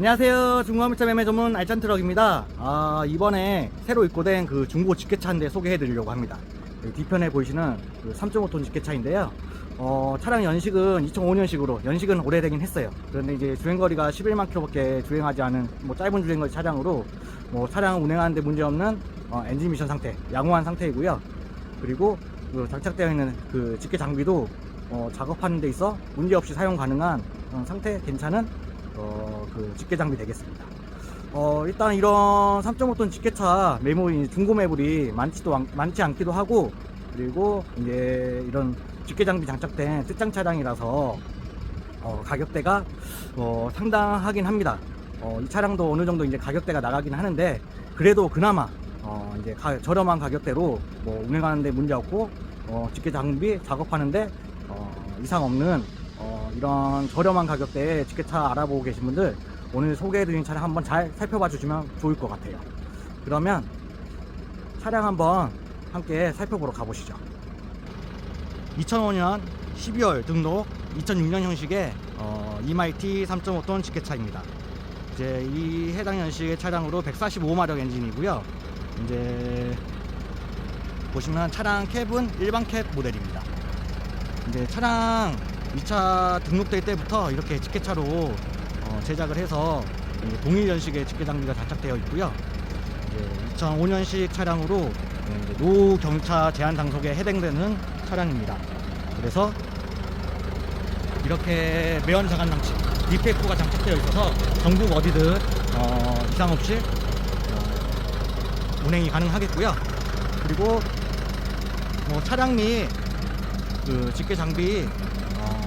안녕하세요. 중고화물차 매매 전문 알찬 트럭입니다. 아, 이번에 새로 입고된 그 중고 대 소개해 드리려고 합니다. 뒤편에 보이시는 그 3.5톤 직계차인데요. 어, 차량 연식은 2005년식으로 연식은 오래되긴 했어요. 그런데 이제 주행거리가 11만 킬로밖에 주행하지 않은 뭐 짧은 주행거리 차량으로 뭐 차량 운행하는데 문제없는 어, 엔진 미션 상태, 양호한 상태이고요. 그리고 그 장착되어 있는 그 직계 장비도 어, 작업하는 데 있어 문제 없이 사용 가능한 어, 상태 괜찮은 어, 그 직계 장비 되겠습니다. 어, 일단 이런 3.5톤 직계차 매물이 중고 매물이 많지도 않, 많지 않기도 하고 그리고 이제 이런 직계 장비 장착된 특장 차량이라서 어, 가격대가 어, 상당하긴 합니다. 어, 이 차량도 어느 정도 이제 가격대가 나가긴 하는데 그래도 그나마 어, 이제 가- 저렴한 가격대로 뭐 운행하는데 문제 없고 어, 직계 장비 작업하는데 어, 이상 없는 어, 이런 저렴한 가격대에 직계차 알아보고 계신 분들 오늘 소개해드린 차량 한번 잘 살펴봐 주시면 좋을 것 같아요. 그러면 차량 한번 함께 살펴보러 가보시죠. 2005년 12월 등록 2006년 형식의 어, 이마이티 3.5톤 직계차입니다. 이제 이 해당 연식의 차량으로 145마력 엔진이고요. 이제 보시면 차량 캡은 일반 캡 모델입니다. 이제 차량 2차 등록될 때부터 이렇게 직계차로 어, 제작을 해서 이 동일 연식의 직계 장비가 장착되어 있고요. 이제 2005년식 차량으로 예, 이제 노경차 제한 장속에 해당되는 차량입니다. 그래서 이렇게 매연 자간 장치 DPF가 장착되어 있어서 전국 어디든 어, 이상 없이 어, 운행이 가능하겠고요. 그리고 뭐 차량 및그 직계 장비 어,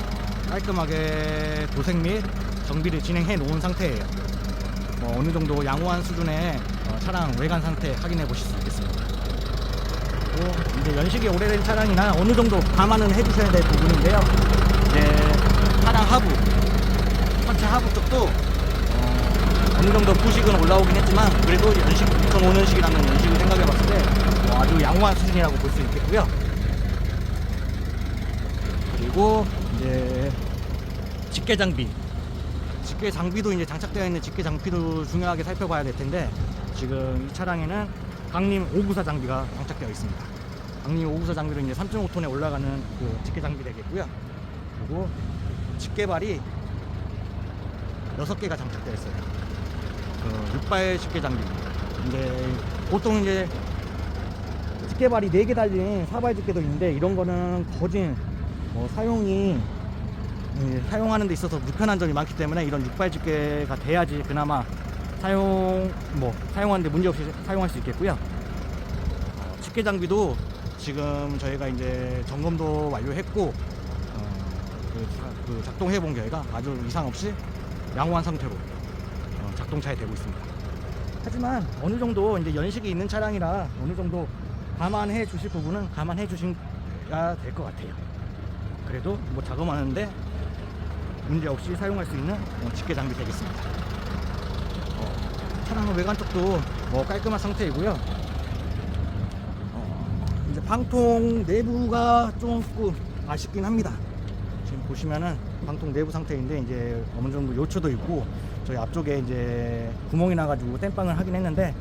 깔끔하게 도색 및 정비를 진행해 놓은 상태예요. 뭐 어느 정도 양호한 수준의 어, 차량 외관 상태 확인해 보실 수 있겠습니다. 그리고 이제 연식이 오래된 차량이나 어느 정도 감안은 해주셔야 될 부분인데요. 이제 차량 하부, 전체 하부 쪽도 어, 어느 정도 부식은 올라오긴 했지만 그래도 연식 2005년식이라는 연식을 생각해 봤을 때 어, 아주 양호한 수준이라고 볼 수 있겠고요. 그리고 이제 직계 장비 직계 장비도 이제 장착되어 있는 직계 장비도 중요하게 살펴봐야 될 텐데 지금 이 차량에는 강림 594 장비가 장착되어 있습니다. 강림 594 장비로 이제 3.5톤에 올라가는 그 직계 장비 되겠고요. 그리고 직계발이 6개가 장착되어 있어요. 그 육발 직계 장비입니다. 이제 보통 이제 직계발이 4개 달린 사발 직계도 있는데 이런 거는 거진 뭐 사용이 예, 사용하는 데 있어서 불편한 점이 많기 때문에 이런 육발 집게가 돼야지 그나마 사용 뭐 사용하는데 문제 없이 사용할 수 있겠고요. 어, 집게 장비도 지금 저희가 이제 점검도 완료했고 어, 그, 자- 그 작동해 본 결과 아주 이상 없이 양호한 상태로 어, 작동 잘 되고 있습니다. 하지만 어느 정도 이제 연식이 있는 차량이라 어느 정도 감안해 주실 부분은 감안해 주셔야 될것 같아요. 그래도 뭐 작업하는데 문제 없이 사용할 수 있는 어, 직계 장비 되겠습니다. 어, 차량 외관 쪽도 뭐 깔끔한 상태이고요. 어, 이제 방통 내부가 조금 아쉽긴 합니다. 지금 보시면은 방통 내부 상태인데 이제 어느 정도 요초도 있고 저희 앞쪽에 이제 구멍이 나가지고 땜빵을 하긴 했는데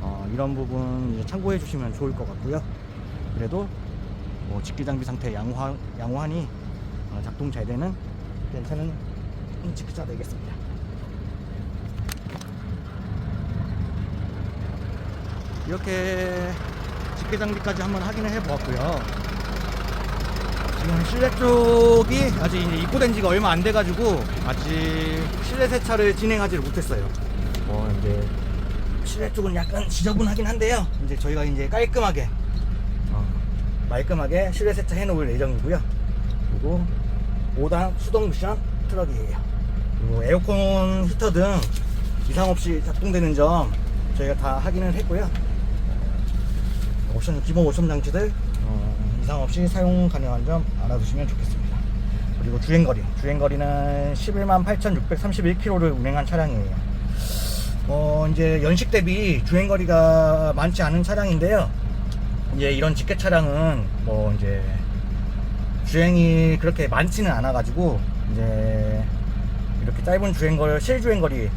어, 이런 부분 참고해 주시면 좋을 것 같고요. 그래도 뭐 직기 장비 상태 양호하, 양호하니 어, 작동 잘 되는 괜찮은 직기차 되겠습니다. 이렇게 직계 장비까지 한번 확인을 해 보았고요. 실내 쪽이 아직 이제 입고된 지가 얼마 안 돼가지고 아직 실내 세차를 진행하지를 못했어요. 뭐 이제 실내 쪽은 약간 지저분하긴 한데요. 이제 저희가 이제 깔끔하게 어, 말끔하게 실내 세차 해놓을 예정이고요. 그리고 5단 수동 미션 트럭이에요. 그리고 에어컨 히터 등 이상 없이 작동되는 점 저희가 다 확인을 했고요. 옵션 기본 옵션 장치들 어, 이상 없이 사용 가능한 점 알아두시면 좋겠습니다. 그리고 주행거리 주행거리는 11만 8,631km를 운행한 차량이에요. 어, 이제 연식 대비 주행거리가 많지 않은 차량인데요. 이제 이런 직계 차량은 뭐 이제 주행이 그렇게 많지는 않아가지고 이제 이렇게 짧은 주행거리 실주행거리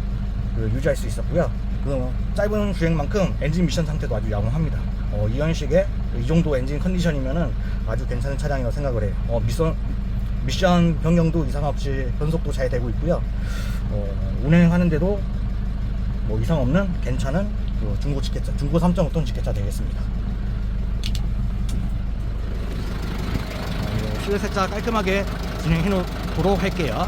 그 유지할 수 있었고요. 그 짧은 주행만큼 엔진 미션 상태도 아주 양호합니다. 어, 이현식의 이 정도 엔진 컨디션이면은 아주 괜찮은 차량이라고 생각을 해요. 어, 미션 미션 변경도 이상 없이 변속도 잘 되고 있고요. 어, 운행하는데도 뭐 이상 없는 괜찮은 그 중고 직계차, 중고 3.5톤 직계차 되겠습니다. 어, 이제 실내 세차 깔끔하게 진행해 놓도록 할게요.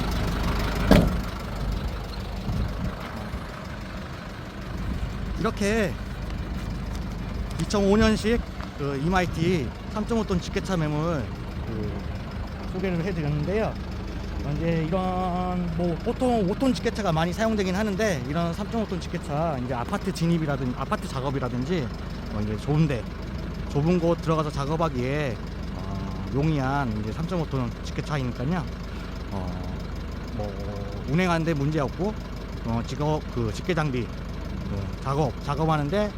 이렇게 2005년식 그 이마이티 3.5톤 직계차 매물 그 소개를 해드렸는데요. 어, 이제 이런 뭐 보통 5톤 직계차가 많이 사용되긴 하는데 이런 3.5톤 직계차 이제 아파트 진입이라든지 아파트 작업이라든지 어, 이제 좋은데 좁은 곳 들어가서 작업하기에 어, 용이한 이제 3.5톤 직계차이니까요. 어, 뭐 운행하는데 문제 없고 어, 직업 그 직계 장비 그 작업 작업하는데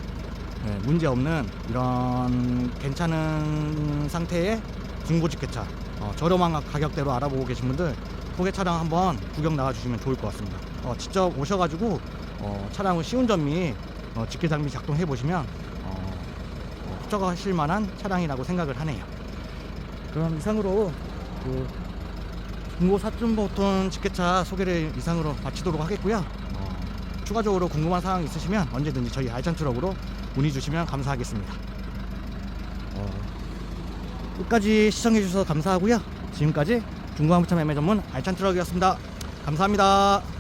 네, 문제 없는 이런 괜찮은 상태의 중고 직계차 어, 저렴한 가- 가격대로 알아보고 계신 분들 소개 차량 한번 구경 나와 주시면 좋을 것 같습니다. 어, 직접 오셔가지고 어, 차량을 시운전 및 어, 직계 장비 작동해 보시면 어, 어, 흡족하실 만한 차량이라고 생각을 하네요. 그럼 이상으로 그 중고 4.5톤 직계차 소개를 이상으로 마치도록 하겠고요. 어, 추가적으로 궁금한 사항 있으시면 언제든지 저희 알찬 트럭으로 문의 주시면 감사하겠습니다. 어, 끝까지 시청해 주셔서 감사하고요. 지금까지 중고항부차 매매 전문 알찬 트럭이었습니다. 감사합니다.